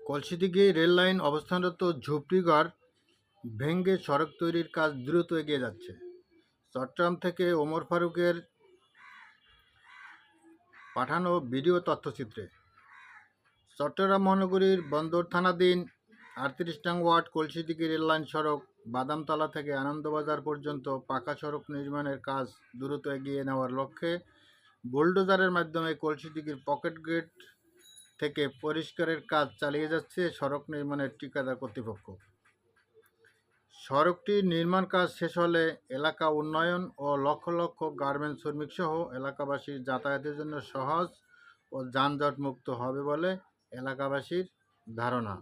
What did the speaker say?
কলসিদিঘি rail line অবস্থানরত ঝুপড়িঘর ভেঙ্গে সড়ক তৈরির কাজ দ্রুত এগিয়ে যাচ্ছে। চট্টগ্রাম থেকে ওমর ফারুকের পাঠানো ভিডিও তথ্যচিত্রে। চট্টগ্রাম মহানগরীর বন্দর থানাধীন আটত্রিশ নং ওয়ার্ড কলসিদিঘি রেললাইন সড়ক বাদামতলা থেকে আনন্দবাজার পর্যন্ত পাকা সড়ক নির্মাণের কাজ দ্রুত এগিয়ে নেওয়ার লক্ষ্যে বোল্ডোজারের মাধ্যমে কলসিদিঘির পকেট গেট থেকে পরিষ্কারের কাজ চালিয়ে যাচ্ছে সড়ক নির্মাণের ঠিকাদার কর্তৃপক্ষ। সড়কটি নির্মাণ কাজ শেষ হলে এলাকা উন্নয়ন ও লক্ষ লক্ষ গার্মেন্ট শ্রমিক সহ এলাকাবাসীর যাতায়াতের জন্য সহজ ও যানজট মুক্ত হবে বলে এলাকাবাসীর ধারণা।